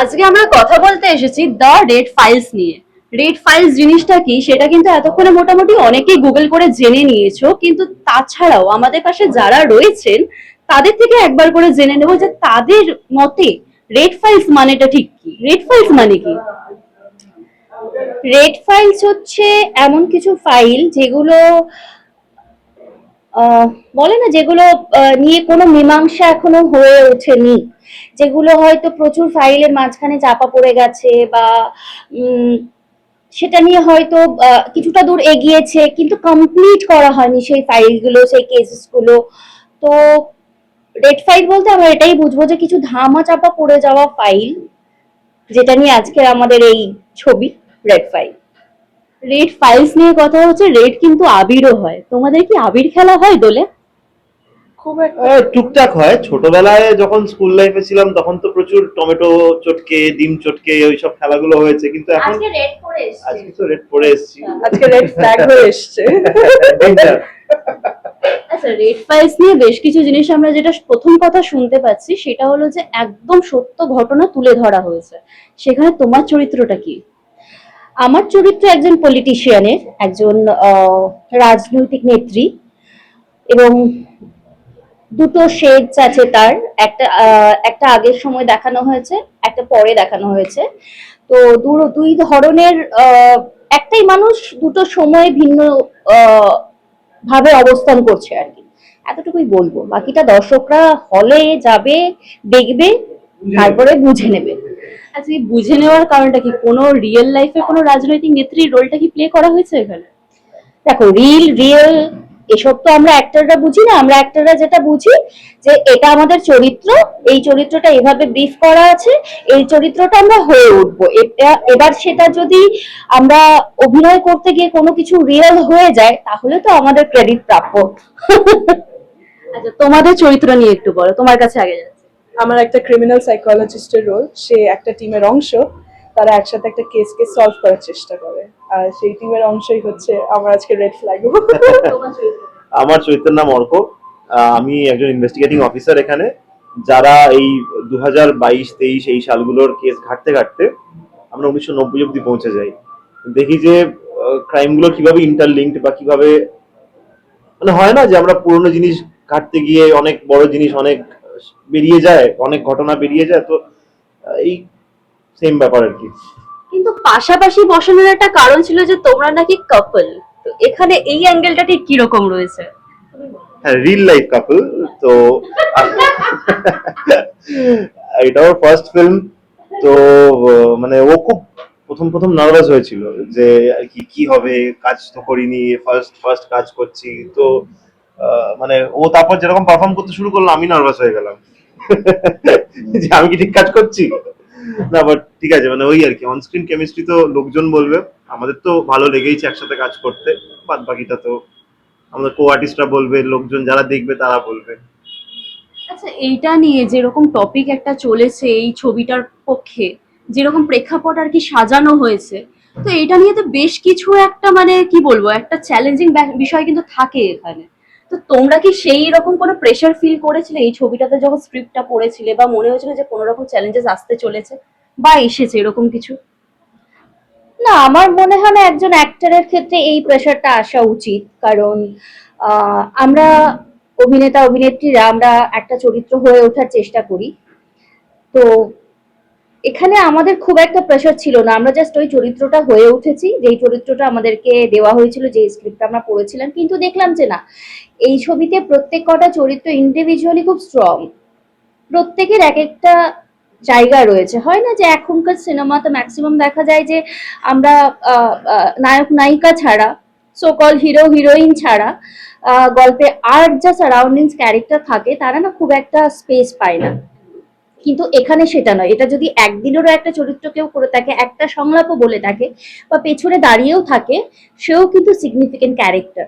আজকে আমরা কথা বলতে এসেছি দ্য রেড ফাইলস নিয়ে। রেড ফাইলস জিনিসটা কি? সেটা কিন্তু এতক্ষণে মোটামুটি অনেকেই গুগল করে জেনে নিয়েছো, কিন্তু তাছাড়াও আমাদের পাশে যারা রয়েছেন, তাদের থেকে একবার করে জেনে নেব যে তাদের মতে রেড ফাইলস মানেটা ঠিক কি? রেড ফাইলস মানে কি? রেড ফাইলস হচ্ছে এমন কিছু ফাইল যেগুলো বলে না যেগুলো নিয়ে কোনো মীমাংসা এখনও হয়ে ওঠেনি। যেগুলো হয়তো প্রচুর ফাইলের মাঝখানে চাপা পড়ে গেছে বা সেটা নিয়ে হয়তো কিছুটা দূর এগিয়েছে, কিন্তু কমপ্লিট করা হয়নি সেই ফাইলগুলো, সেই কেসেসগুলো তো রেড ফাইল বলতে আমরা এটাই বুঝব যে কিছু ধামা চাপা পড়ে যাওয়া ফাইল, যেটা নিয়ে আজকে আমাদের এই ছবি রেড ফাইল রেড ফাইলস নিয়ে কথা হচ্ছে রেড কিন্তু আবিরও হয়। তোমাদের কি আবির খেলা হয় দোলে? খুব টুকটাক হয়। ছোটবেলায় যখন স্কুল লাইফে ছিলাম তখন তো প্রচুর টমেটো চটকে ডিম চটকে ওইসব খেলাগুলো হয়েছে। কিন্তু এখন আজকে রেড করে আজকে তো রেড পরে এসেছি। আজকে রেড ফ্ল্যাগ হয়ে এসছে। আচ্ছা রেড ফাইলস নিয়ে বেশ কিছু জিনিস আমরা যেটা প্রথম কথা শুনতে পাচ্ছি সেটা হলো যে একদম সত্য ঘটনা তুলে ধরা হয়েছে। সেখানে তোমার চরিত্রটা কি? আমার চরিত্র একজন পলিটিশিয়ানের একজন রাজনৈতিক নেত্রী এবং দুটো শেডস আছে তার। একটা একটা আগের সময় দেখানো হয়েছে একটা পরে দেখানো হয়েছে। তো দুই ধরনের একটাই মানুষ দুটো সময় ভিন্ন ভাবে অবস্থান করছে আর কি। এতটুকুই বলব। বাকিটা দর্শকরা হলে যাবে দেখবে তারপরে বুঝে নেবে। আচ্ছা বুঝে নেওয়ার কারণটা কি? কোনো রিয়েল লাইফে কোনো রাজনৈতিক নেত্রীর রোলটা কি প্লে করা হয়েছে এখানে? দেখো রিল রিয়েল এসব তো আমরা অ্যাক্টররা বুঝি না। আমরা অ্যাক্টররা যেটা বুঝি যে এটা আমাদের চরিত্র, এই চরিত্রটা এভাবে ব্রিফ করা আছে, এই চরিত্রটা আমরা হয়ে উঠবো। এবার সেটা যদি আমরা অভিনয় করতে গিয়ে কোনো কিছু রিয়েল হয়ে যায়, তাহলে তো আমাদের ক্রেডিট প্রাপ্য। আচ্ছা তোমাদের চরিত্র নিয়ে একটু বলো, তোমার কাছে আগে যাচ্ছে আমার একটা ক্রিমিনাল সাইকোলজিস্টের রোল সে একটা টিমের অংশ, তারা একসাথে একটা কেসকে সলভ করার চেষ্টা করে। আর সেই টিমের অংশই হচ্ছে আমার আজকে রেড ফ্ল্যাগ আমার চরিত্রের নাম অর্ক আমি একজন ইনভেস্টিগেটিং অফিসার এখানে। যারা এই দু হাজার বাইশ, তেইশ এই সালগুলোর কেস ঘাটতে ঘাটতে আমরা উনিশশো নব্বই অব্দি পৌঁছে যাই। দেখি যে ক্রাইমগুলো কীভাবে ইন্টারলিঙ্কড বা কীভাবে মানে হয় না যে আমরা পুরোনো জিনিস ঘাটতে গিয়ে অনেক বড় জিনিস, অনেক বেরিয়ে যায় অনেক ঘটনা বেরিয়ে যায় তো এই সেম ব্যাপার আর কি। কিন্তু পাশাপাশি বসানোর একটা কারণ ছিল যে তোমরা নাকি কাপল তো এখানে এই অ্যাঙ্গেলটা ঠিক কীরকম রয়েছে? হ্যাঁ রিল লাইফ কাপল তো এটা ওর ফার্স্ট ফিল্ম তো মানে ও খুব প্রথম প্রথম নার্ভাস হয়েছিল যে আর কি কি হবে কাজ তো করিনি ফার্স্ট ফার্স্ট কাজ করছি তো মানে ও তারপর যেরকম পারফর্ম করতে শুরু করল আমি নার্ভাস হয়ে গেলাম। যে আমি কি ঠিক কাজ করছি? না বাট ঠিক আছে মানে ওই আর কি অনস্ক্রিন কেমিস্ট্রি তো লোকজন বলবে আমাদের তো ভালো লেগেইছে একসাথে কাজ করতে বাদ বাকিটা তো আমাদের কো আর্টিস্টরা বলবে লোকজন যারা দেখবে তারা বলবে। আচ্ছা এইটা নিয়ে যেরকম টপিক একটা চলেছে এই ছবিটার পক্ষে যেরকম প্রেক্ষাপট আর কি সাজানো হয়েছে তো এটা নিয়ে তো বেশ কিছু একটা মানে কি বলব একটা চ্যালেঞ্জিং বিষয় কিন্তু থাকে এখানে। তো তোমরা কি সেই রকম কোনো প্রেশার ফিল করেছিলে? এই ছবিটাতে যখন স্ক্রিপ্টটা পড়েছিলে বা মনে হয়েছিল যে কোনো রকম চ্যালেঞ্জেস আসতে চলেছে বা এসেছে এরকম কিছু? না, আমার মনে হয় না একজন অ্যাক্টরের ক্ষেত্রে এই প্রেশারটা আসা উচিত। কারণ আমরা অভিনেতা, অভিনেত্রীরা আমরা একটা চরিত্র হয়ে ওঠার চেষ্টা করি। তো এখানে আমাদের খুব একটা প্রেশার ছিল না। আমরা জাস্ট ওই চরিত্রটা হয়ে উঠেছি। যেই চরিত্রটা আমাদেরকে দেওয়া হয়েছিল যে স্ক্রিপ্টটা আমরা পড়েছিলাম। কিন্তু দেখলাম যে না, এই ছবিতে প্রত্যেক কটা চরিত্র ইন্ডিভিজুয়ালি খুব স্ট্রং প্রত্যেকের এক একটা জায়গা রয়েছে। হয় না যে এখনকার সিনেমাতে ম্যাক্সিমাম দেখা যায় যে আমরা নায়ক, নায়িকা ছাড়া সো কল হিরো হিরোইন ছাড়া গল্পে আর যা সারাউন্ডিংস ক্যারেক্টার থাকে, তারা না খুব একটা স্পেস পায় না। কিন্তু এখানে সেটা নয়। এটা যদি একদিনেরও একটা চরিত্র কেউ করে থাকে, একটা সংলাপও বলে থাকে বা পেছনে দাঁড়িয়েও থাকে, সেও কিন্তু সিগনিফিকেন্ট ক্যারেক্টার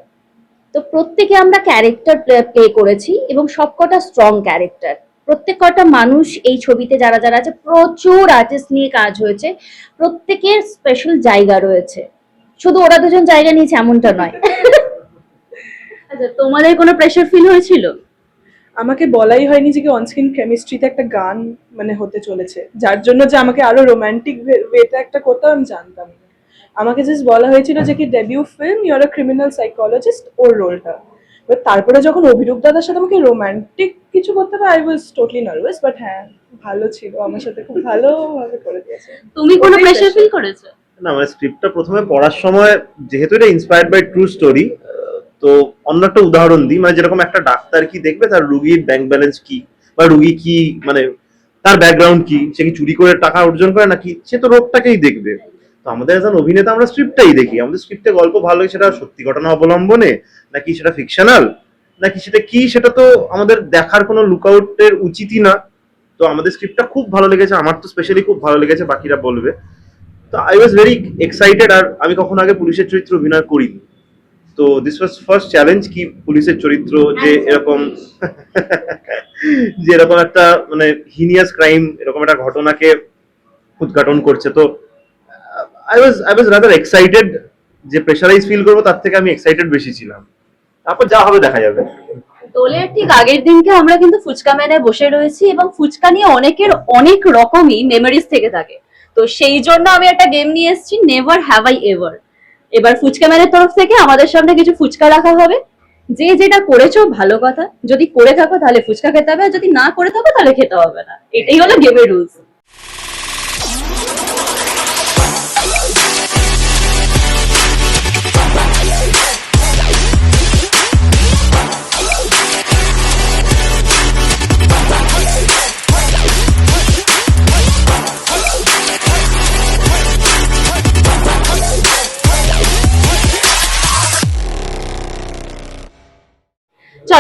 তো প্রত্যেকে আমরা ক্যারেক্টার প্লে করেছি এবং সবকটা স্ট্রং ক্যারেক্টার প্রত্যেক কটা মানুষ এই ছবিতে যারা যারা আছে, প্রচুর আর্টিস্ট নিয়ে কাজ হয়েছে। প্রত্যেকের স্পেশাল জায়গা রয়েছে। শুধু ওরা দুজন জায়গা নিয়েছে, এমনটা নয়। আচ্ছা তোমাদের কোনো প্রেশার ফিল হয়েছিল? আমাকে বলাই হয়নি যে কি অনস্ক্রিন কেমিস্ট্রিতে একটা গান মানে হতে চলেছে। যার জন্য যে আমাকে আরও রোমান্টিক ওয়েতে একটা করতে হবে আমি জানতাম না। আমাকে জাস্ট বলা হয়েছিল যে কি debut film your a criminal psychologist ওর রোলটা এবার তারপরে যখন অভিরূপ দাদার সাথে আমাকে রোমান্টিক কিছু করতে হবে I was totally nervous but হ্যাঁ ভালো ছিল আমার সাথে খুব ভালোভাবে করে দিয়েছে। তুমি কোনো ফিল করেছ? না মানে স্ক্রিপ্টটা প্রথমে পড়ার সময় যেহেতু এটা ইন্সপায়ার্ড বাই ট্রু স্টোরি তো অন্য একটা উদাহরণ দিই মানে যেরকম একটা ডাক্তার কি দেখবে, তার রুগীর ব্যাংক ব্যালেন্স কি? বা রুগী কি মানে তার ব্যাকগ্রাউন্ড কি? সে কি চুরি করে টাকা অর্জন করে নাকি? সে তো রোগটাকেই দেখবে। তো আমাদের একজন অভিনেতা আমরা স্ক্রিপ্টটাই দেখি। আমাদের স্ক্রিপ্টে গল্প ভালো সেটা সত্যি ঘটনা অবলম্বনে, নাকি সেটা ফিকশনাল নাকি সেটা কি? সেটা তো আমাদের দেখার কোনো লুকআউটের উচিতই না। তো আমাদের স্ক্রিপ্টটা খুব ভালো লেগেছে, আমার তো স্পেশালি খুব ভালো লেগেছে, বাকিরা বলবে। তো আই ওয়াজ ভেরি এক্সাইটেড আর আমি কখনো আগে পুলিশের চরিত্র অভিনয় করিনি। তো দিস ওয়াজ ফার্স্ট চ্যালেঞ্জ কি পুলিশের চরিত্র যে এরকম যে এরকম একটা মানে হিনিয়াস ক্রাইম এরকম একটা ঘটনাকে উদ্ঘাটন করছে। তো I was I was rather excited যে প্রেশারাইজ ফিল করব তার থেকে আমি এক্সাইটেড বেশি ছিলাম। তারপর যা হবে দেখা যাবে। দোলের ঠিক আগের দিনকে আমরা কিন্তু ফুচকা ম্যানে বসে রয়েছি এবং ফুচকা নিয়ে অনেকের অনেক রকমই মেমোরিজ থেকে থাকে। তো সেই জন্য আমি একটা গেম নিয়ে এসেছি নেভার হ্যাভ আই এভার এবার ফুচকা ম্যানের তরফ থেকে আমাদের সামনে কিছু ফুচকা রাখা হবে। যে যেটা করেছ, ভালো কথা। যদি করে থাকো, তাহলে ফুচকা খেতে হবে। আর যদি না করে থাকো, তাহলে খেতে হবে না। এটাই হলো গেমের রুলস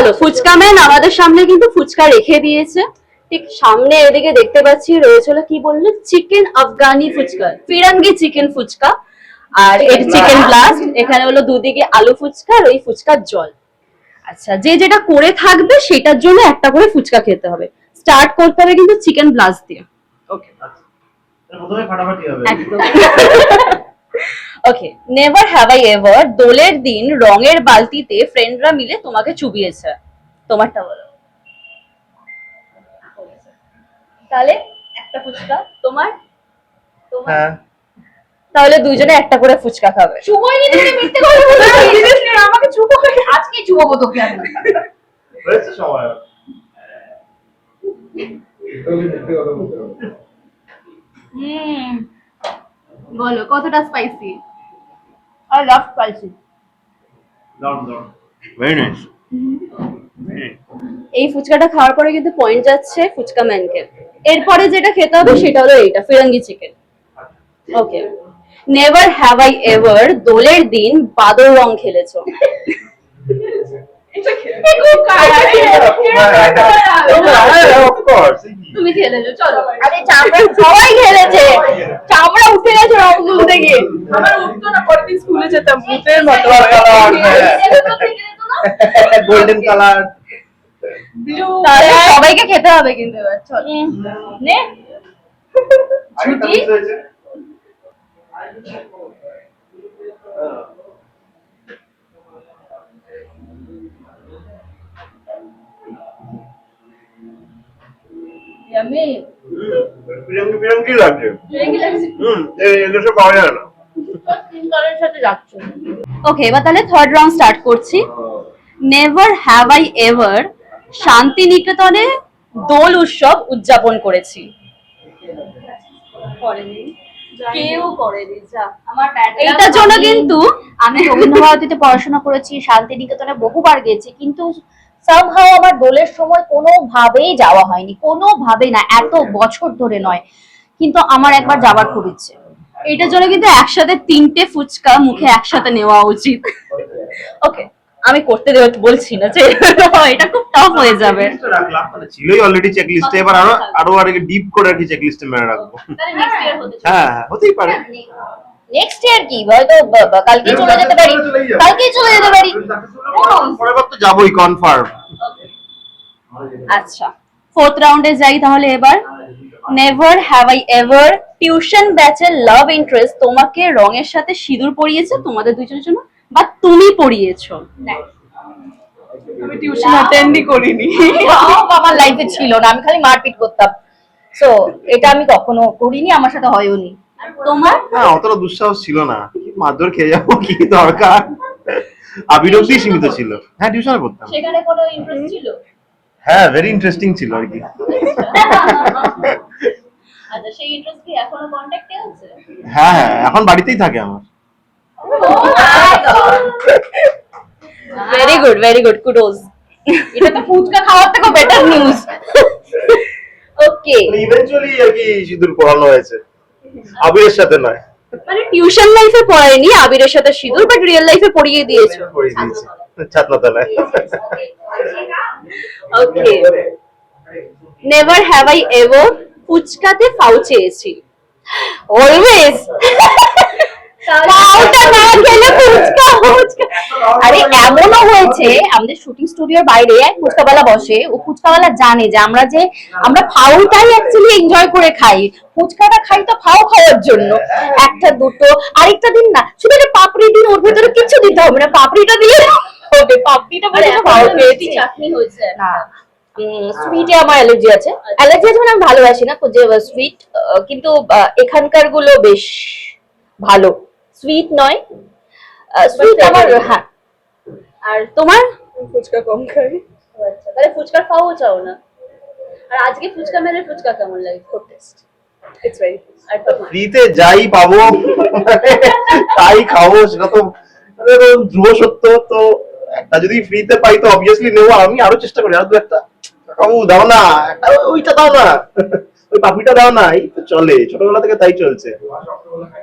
চলো ফুচকা ম্যান আমাদের সামনে কিন্তু ফুচকা রেখে দিয়েছে। ঠিক সামনে এদিকে দেখতে পাচ্ছি রয়েছে হলো কি বলল? Chicken Afghani fuchka firangi chicken fuchka. আর এর চিকেন ব্লাস্ট এখানে হলো দুদিকে আলু ফুচকা আর ওই ফুচকার জল। আচ্ছা যে যেটা করে থাকবে সেটার জন্য একটা করে ফুচকা খেতে হবে। স্টার্ট করতে হবে কিন্তু চিকেন ব্লাস্ট দিয়ে। ওকে প্রথমে ফাটাফাটি হবে। একদম। Okay never have I ever দোলের দিন রঙের বালতিতে ফ্রেন্ডরা মিলে তোমাকে চুবিয়েছে। তোমারটা বলো। তাহলে একটা ফুচকা তোমার? তোমার? হ্যাঁ। তাহলে দুইজনে একটা করে ফুচকা খাবে। চুবোইনি তুমি মিথ্যে কথা বলছো। আমাকে চুবো আজকে চুবোবো তোকে আমি। হয়েছে সময়। হুম। বলো কতটা স্পাইসি আই লাভ স্পাইসি দারুণ দারুণ। ভেরি নাইস এই ফুচকাটা খাওয়ার পরে কিন্তু পয়েন্ট যাচ্ছে ফুচকা ম্যানকে। এরপরে যেটা খেতে হবে সেটা হলো এইটা firangi chicken okay never have I ever দোলের দিন বাদর রং খেলেছো। তুমি খেলেছো চলো আরে চামড়া সবাই খেলেছে চামড়া উঠে গেছে রংগুলো থেকে আমার উঠতো না পরের দিন স্কুলে যেতাম ভূতের মতো গোল্ডেন কালার সবাইকে খেতে হবে কিন্তু এবার চলো নে ছুটি ইয়ামি বিরঙ্গি বিরঙ্গি লাগছে। হুম এগুলো সব পাওয়া যায় না। তিন কালারের সাথে যাচ্ছে। ওকে এবার তাহলে থার্ড রাউন্ড স্টার্ট করছি। নেভার হ্যাভ আই এভার শান্তিনিকেতনে দোল উৎসব উদযাপন করেছি। করেনি। কেউ করেনি যা। আমার এইটার জন্য কিন্তু আমি রবীন্দ্রভারতীতে পড়াশোনা করেছি শান্তিনিকেতনে বহুবার গেছি কিন্তু সামহাও আমার দোলের সময় কোনোভাবেই যাওয়া হয়নি কোনোভাবেই না এত বছর ধরে নয়। কিন্তু আমার একবার যাবার খুব ইচ্ছে। এটার জন্য কিন্তু একসাথে তিনটে ফুচকা মুখে একসাথে নেওয়া উচিত। ওকে আমি করতে দেব বলছি না যে এটা খুব টাফ হয়ে যাবে। মানে ছিলই অলরেডি চেক লিস্টে এবার আরও আরও আর ডিপ করে আর কি চেক লিস্টে মেরে রাখব হ্যাঁ হ্যাঁ হতেই পারে। নেক্সট ইয়ার কি? হয়তো ব- ব- চলে যেতে পারি। কালকেই চলে যেতে পারি। পরের বার তো যাবোই কনফার্ম আচ্ছা। ফোর্থ রাউন্ডে যাই তাহলে এবার। Never have I ever tuition ব্যাচের লাভ ইন্টারেস্ট তোমাকে রঙের সাথে সিঁদুর পরিয়েছে তোমাদের দুজনের জন্য বা তুমি পরিয়েছো? আমি টিউশন অ্যাটেন্ডই করিনি। লাইফে ছিল না আমি খালি মারপিট করতাম। সো এটা আমি কখনো করিনি আমার সাথে হয়ওনি তোমার? না অতটা দুঃসাহস ছিল না। কি মারধর খেয়ে যাব কি দরকার? আবির অব্দি সীমিত ছিল। হ্যাঁ টিউশনে পড়তাম। সেখানে কোনো ইন্টারেস্ট ছিল? হ্যাঁ ভেরি ইন্টারেস্টিং ছিল আর কি। আচ্ছা সেই ইন্টারেস্ট কি এখনও কন্ট্যাক্টে আছে? হ্যাঁ হ্যাঁ এখন বাড়িতেই থাকে আমার। Very good very good kudos এটা তো ফুচকা খাওয়ার থেকে বেটার নিউজ ওকে ইভেনচুয়ালি আর কি সিঁদুর পড়ানো হয়েছে। আবিরের সাথে নয়। মানে টিউশন লাইফে পড়ায়নি আবিরের সাথে সিঁদুর বাট রিয়েল লাইফে পড়িয়ে দিয়েছ। পড়িয়ে দিয়েছে। ছাতনাতলায়। Okay never have I ever ফুচকাতে ফাউ চেয়েছি। অলওয়েজ ফাউটা না খেলে ফুচকা ফুচকা আরে এমনও হয়েছে আমাদের শুটিং স্টুডিওর বাইরে এক ফুচকাওয়ালা বসে ও ফুচকাওয়ালা জানে যে আমরা যে আমরা ফাউটাই অ্যাকচুয়ালি এনজয় করে খাই। ফুচকাটা খাই তো ফাউ খাওয়ার জন্য। একটা দুটো আরেকটা দিন না শুধু একটা পাপড়ি দিন ওর ভেতরে কিছু দিতে হবে না। পাপড়িটা দিয়ে হবে। পাপড়িটা বলে ফাউ পেয়েছি চাটনি হয়েছে। না। সুইটে আমার অ্যালার্জি আছে। অ্যালার্জি আছে মানে আমি ভালোবাসি না যে সুইট কিন্তু এখানকারগুলো বেশ ভালো। সুইট নয়। সুইট আমার হ্যাঁ আর তোমার? ফুচকা কম খাই। আচ্ছা তাহলে ফুচকার খাওয়াও চাও না? আর আজকে ফুচকা মেরে ফুচকা কেমন লাগে? খুব টেস্ট ফ্রিতে যাই পাবো। তাই খাব সেটা তো মানে ধ্রুব সত্য তো একটা যদি ফ্রিতে পাই তো অবভিয়াসলি নেব। আমি আরও চেষ্টা করি আর দু একটা। কাকু দাও না। একটা ওইটা দাও না। ওই পাপিটা দাও না এই তো চলে। ছোটবেলা থেকে তাই চলছে।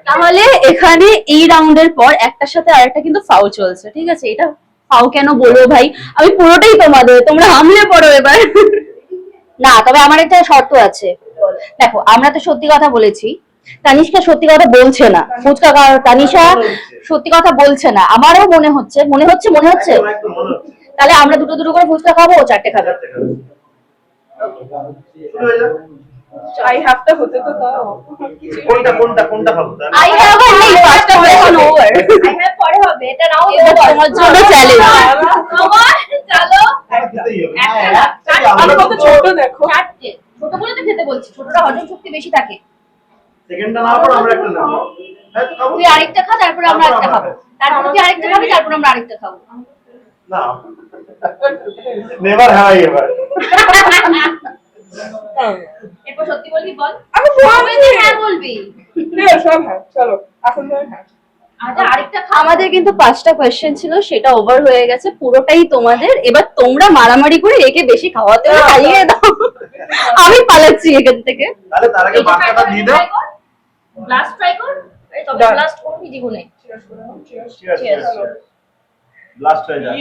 তাহলে এখানে এই রাউন্ডের পর একটার সাথে আরেকটা কিন্তু ফাউ চলছে ঠিক আছে? এটা ফাউ কেন বলো ভাই? আমি পুরোটাই তোমাদের, তোমরা হামলে পড়ো এবার। না, তবে আমার একটা শর্ত আছে। দেখো, আমরা তো সত্যি কথা বলেছি। তানিষ্কা সত্যি কথা বলছে না। ফুচকা তানিশা সত্যি কথা বলছে না। আমারও মনে হচ্ছে মনে হচ্ছে মনে হচ্ছে মনে হচ্ছে। তাহলে আমরা দুটো দুটো করে ফুচকা খাব, ও চারটে খাবে। শুরু হয়ে যাক। হতে তো দাও কোনটা কোনটা কোনটা খাব আই হ্যাভ আ নেই first question over I have পরে হবে এটা নাও এবার তোমার জন্য চ্যালেঞ্জ তোমার চলো একটা আমি কত ছোট দেখো চারটে ছোট বলে তো খেতে বলছি ছোটটা হজম শক্তি বেশি থাকে সেকেন্ডটা নেওয়ার পর আমরা একটা নেব। হ্যাঁ তুই আরেকটা খা তারপরে আমরা আরেকটা খাব। তারপর তুই আরেকটা খাবি তারপর আমরা আরেকটা খাব। না। নেভার হ্যাঁ এবার। বল। আমি হ্যাঁ বলবি। সব হ্যাঁ চলো এখন তো হ্যাঁ। আচ্ছা আমাদের কিন্তু পাঁচটা কোয়েশ্চেন ছিল সেটা ওভার হয়ে গেছে পুরোটাই তোমাদের। এবার তোমরা মারামারি করে একে বেশি খাওয়াতে খাইয়ে দাও। আমি পালাচ্ছি এখান থেকে। তাহলে তার আগে বাচ্চাটা দিয়ে দাও। লাস্ট ট্রাই কর। এই তবে. লাস্ট করবি জীবনে। ব্লাস্ট হয়ে যায়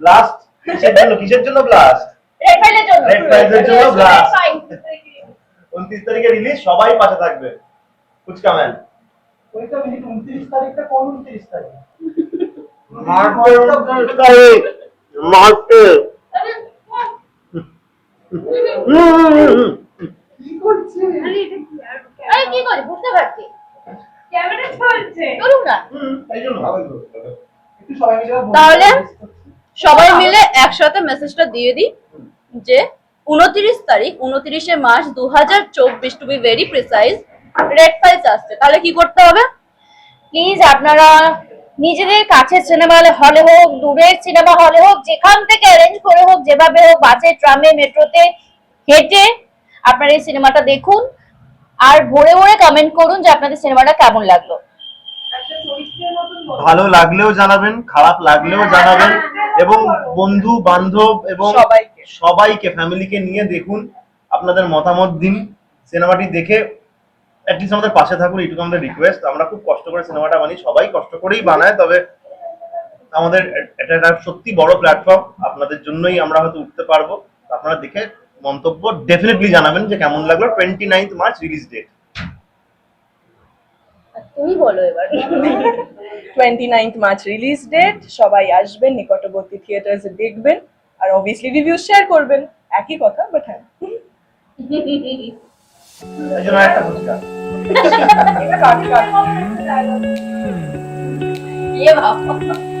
ব্লাস্ট কিসের জন্য কিসের জন্য ব্লাস্ট রেড ফাইলের জন্য। File এর জন্য blast। উনত্রিশ তারিখে রিলিজ সবাই পাশে থাকবে। ফুচকা ম্যান মার্চের উনত্রিশ তারিখ। মার্চে। আরে কি করে? বুঝতে পারছি। ক্যামেরা চলছে। চলুন না। তাহলে সবাই মিলে একসাথে মেসেজটা দিয়ে দিই যে উনত্রিশ তারিখ উনত্রিশে মার্চ দু হাজার চব্বিশ to be very precise red files আসছে। তাহলে কি করতে হবে? প্লিজ আপনারা নিজেদের কাছের সিনেমা হলে হলে হোক দূরের সিনেমা হলে হোক যেখান থেকে অ্যারেঞ্জ করে হোক যেভাবে হোক বাসে ট্রামে মেট্রোতে হেঁটে আপনারা এই সিনেমাটা দেখুন। আর ভোরে ভোরে কমেন্ট করুন যে আপনাদের সিনেমাটা কেমন লাগল। ভালো লাগলেও জানাবেন খারাপ লাগলেও জানাবেন। এবং বন্ধু বান্ধব এবং সবাইকে। সবাইকে ফ্যামিলিকে নিয়ে দেখুন আপনাদের মতামত দিন সিনেমাটি দেখে। অ্যাটলিস্ট আমাদের পাশে থাকুন এইটুকু আমাদের রিকোয়েস্ট আমরা খুব কষ্ট করে সিনেমাটা বানি সবাই কষ্ট করেই বানায় তবে আমাদের এটা একটা সত্যি বড় প্ল্যাটফর্ম আপনাদের জন্যই আমরা হয়তো উঠতে পারব। আপনারা দেখে মন্তব্য ডেফিনেটলি জানাবেন যে কেমন লাগল twenty ninth March release date তুমি বলো এবার। Twenty ninth March release date সবাই আসবেন নিকটবর্তী থিয়েটার্সে দেখবেন আর অবভিয়াসলি রিভিউ শেয়ার করবেন। একই কথা বাট হ্যাঁ। ये জন্য